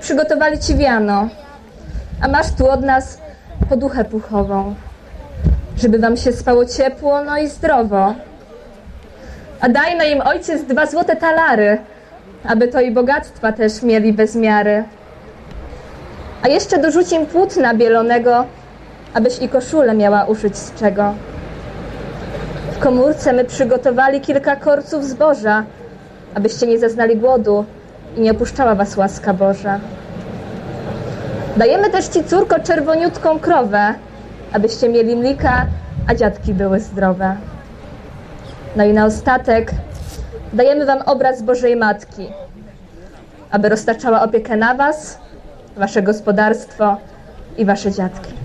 przygotowali ci wiano, a masz tu od nas poduchę puchową, żeby wam się spało ciepło, no i zdrowo. A daj na im ojciec dwa złote talary, aby to i bogactwa też mieli bez miary. A jeszcze dorzuć im płótna bielonego, abyś i koszulę miała uszyć z czego. W komórce my przygotowali kilka korców zboża, abyście nie zaznali głodu i nie opuszczała was łaska Boża. Dajemy też ci córko czerwoniutką krowę, abyście mieli mlika, a dziadki były zdrowe. No i na ostatek dajemy wam obraz Bożej Matki, aby roztaczała opiekę na was, wasze gospodarstwo i wasze dziadki.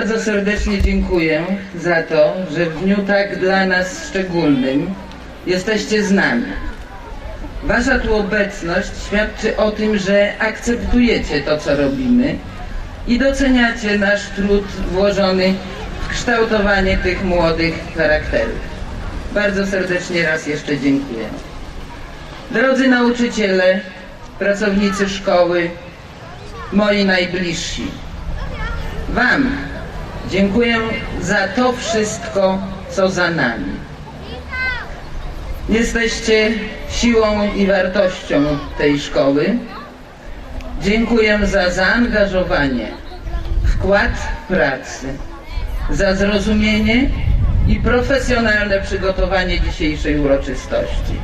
Bardzo serdecznie dziękuję za to, że w dniu tak dla nas szczególnym jesteście z nami. Wasza tu obecność świadczy o tym, że akceptujecie to, co robimy i doceniacie nasz trud włożony w kształtowanie tych młodych charakterów. Bardzo serdecznie raz jeszcze dziękuję. Drodzy nauczyciele, pracownicy szkoły, moi najbliżsi, Wam dziękuję za to wszystko, co za nami. Jesteście siłą i wartością tej szkoły. Dziękuję za zaangażowanie, wkład pracy, za zrozumienie i profesjonalne przygotowanie dzisiejszej uroczystości.